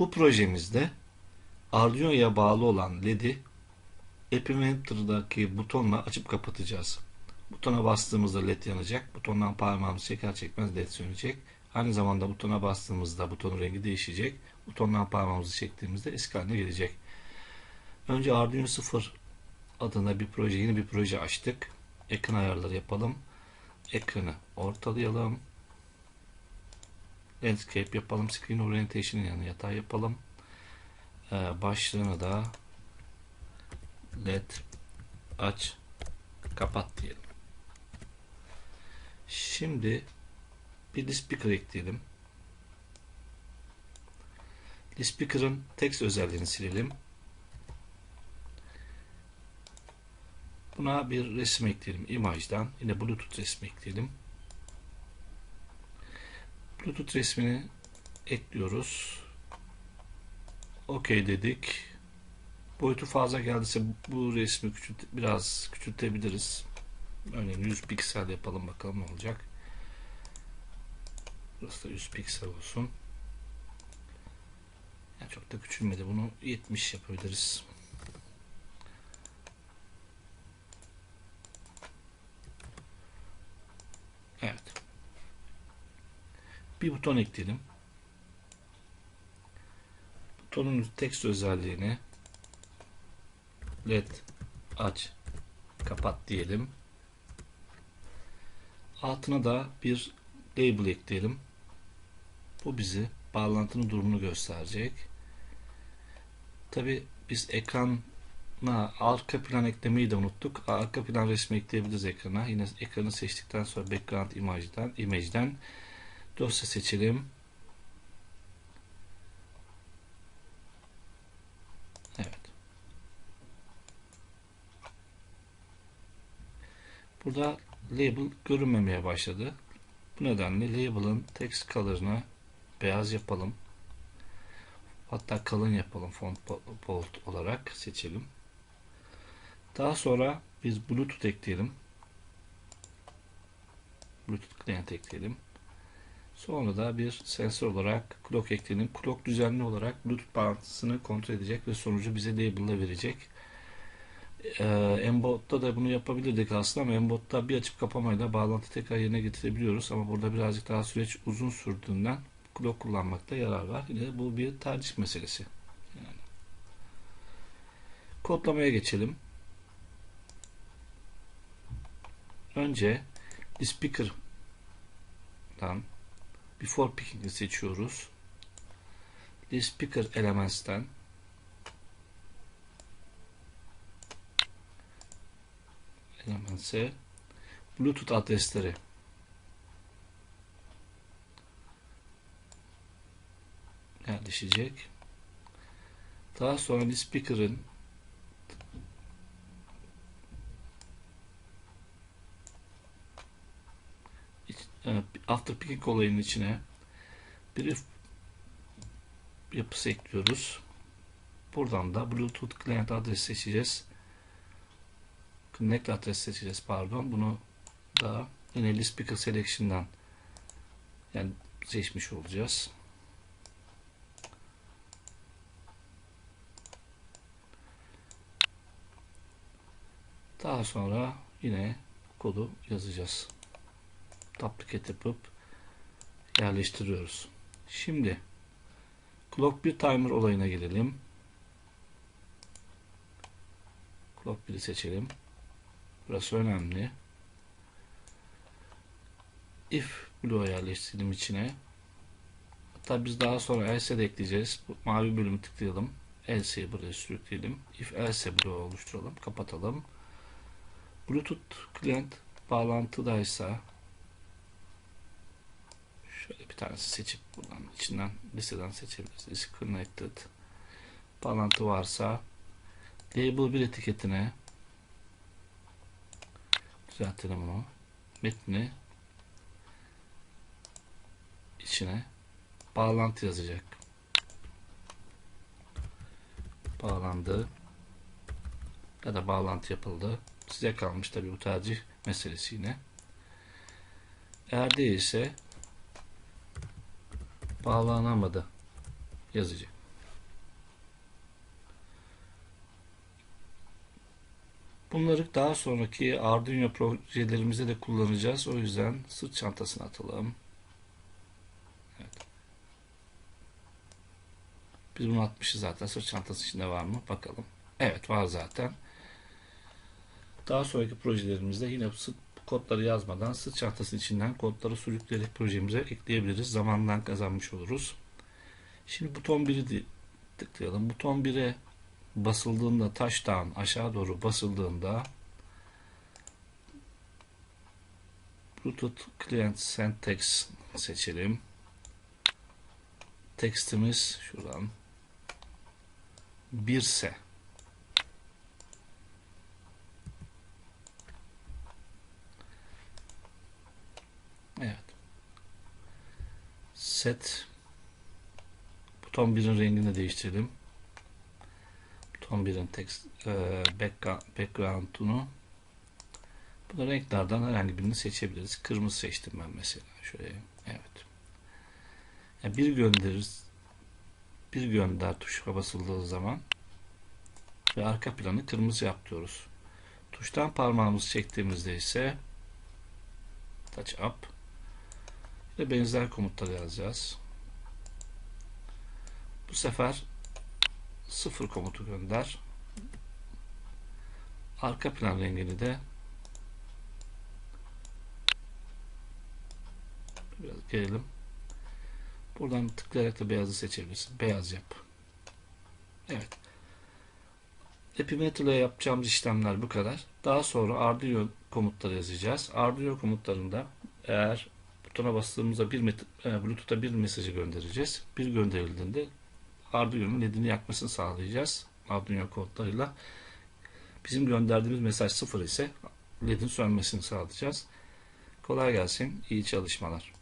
Bu projemizde Arduino'ya bağlı olan LED'i Epimeter'daki butonla açıp kapatacağız. Butona bastığımızda led yanacak. Butondan parmağımızı çeker çekmez led sönecek. Aynı zamanda butona bastığımızda butonun rengi değişecek. Butondan parmağımızı çektiğimizde eski haline gelecek. Önce Arduino 0 adına bir proje, yeni bir proje açtık. Ekran ayarları yapalım. Ekranı ortalayalım. Landscape yapalım. Screen Orientation yanı yatay yapalım. Ee, başlığını da led aç kapat diyelim. Şimdi bir speaker ekleyelim. Speaker'ın text özelliğini silelim. Buna bir resim ekleyelim imajdan. Yine Bluetooth resmi ekleyelim. Bluetooth resmini ekliyoruz. OK dedik. Boyutu fazla geldiyse bu resmi küçült biraz küçültebiliriz. Örneğin 100 piksel yapalım bakalım ne olacak. Burası da 100 piksel olsun. Yani çok da küçülmedi. Bunu 70 yapabiliriz. Evet. Bir buton ekleyelim. Butonun text özelliğini led aç kapat diyelim. Altına da bir label ekleyelim. Bu bizi bağlantının durumunu gösterecek. Tabi biz ekrana arka plan eklemeyi de unuttuk. Arka plan resmi ekleyebiliriz ekrana. Yine ekranı seçtikten sonra background image'den, image'den dosya seçelim. Evet. Burada label görünmemeye başladı. Bu nedenle label'ın text color'ını beyaz yapalım. Hatta kalın yapalım font bold olarak seçelim. Daha sonra biz Bluetooth ekleyelim. Bluetooth client ekleyelim. Sonra da bir sensör olarak clock ekleyelim. Clock düzenli olarak Bluetooth bağlantısını kontrol edecek ve sonucu bize label'la verecek. Ee, Mbot'ta da bunu yapabilirdik aslında ama Mbot'ta bir açıp kapamayla bağlantı tekrar yerine getirebiliyoruz ama burada birazcık daha süreç uzun sürdüğünden clock kullanmakta yarar var. Yine bu bir tercih meselesi. Yani. Kodlamaya geçelim. Önce speaker'dan before picking'i seçiyoruz. speaker elements'ten elementse Bluetooth adresleri yerleşecek. Daha sonra speaker'ın after picking olayının içine bir yapısı ekliyoruz. Buradan da Bluetooth client adresi seçeceğiz. Connect adres seçeceğiz pardon. Bunu da yine speaker selection'dan yani seçmiş olacağız. Daha sonra yine kodu yazacağız. Duplicate yapıp yerleştiriyoruz. Şimdi clock bir timer olayına gelelim. Clock 1'i seçelim. Burası önemli. If bloğu yerleştirdim içine. Hatta biz daha sonra else de ekleyeceğiz. Bu mavi bölümü tıklayalım. Else'yi buraya sürükleyelim. If else bloğu oluşturalım. Kapatalım. Bluetooth client bağlantıdaysa şöyle bir tanesi seçip buradan içinden listeden seçebiliriz. Is connected bağlantı varsa label bir etiketine düzeltelim onu metni içine bağlantı yazacak bağlandı ya da bağlantı yapıldı Size kalmış tabi bu tercih meselesi yine. Eğer değilse bağlanamadı yazıcı. Bunları daha sonraki Arduino projelerimize de kullanacağız. O yüzden sırt çantasına atalım. Evet. Biz bunu atmışız zaten. Sırt çantası içinde var mı? Bakalım. Evet var zaten. Daha sonraki projelerimizde yine sırt kodları yazmadan sırt çantasının içinden kodları sürükleyerek projemize ekleyebiliriz. Zamandan kazanmış oluruz. Şimdi buton 1'i tıklayalım. Buton 1'e basıldığında taştan aşağı doğru basıldığında Bluetooth Client Send Text seçelim. Tekstimiz şuradan 1 ise Evet. Set buton 1'in rengini değiştirelim. Buton 1'in text e, background'unu bu renklerden herhangi birini seçebiliriz. Kırmızı seçtim ben mesela. Şöyle. Evet. Yani bir göndeririz. Bir gönder tuşuna basıldığı zaman ve arka planı kırmızı yap diyoruz. Tuştan parmağımızı çektiğimizde ise touch up ve benzer komutları yazacağız. Bu sefer sıfır komutu gönder. Arka plan rengini de biraz gelelim. Buradan tıklayarak da beyazı seçebilirsin. Beyaz yap. Evet. Epimetre ile yapacağımız işlemler bu kadar. Daha sonra Arduino komutları yazacağız. Arduino komutlarında eğer butona bastığımızda bir e, Bluetooth'a bir mesajı göndereceğiz. Bir gönderildiğinde Arduino'nun ledini yakmasını sağlayacağız. Arduino kodlarıyla. Bizim gönderdiğimiz mesaj sıfır ise ledin sönmesini sağlayacağız. Kolay gelsin. İyi çalışmalar.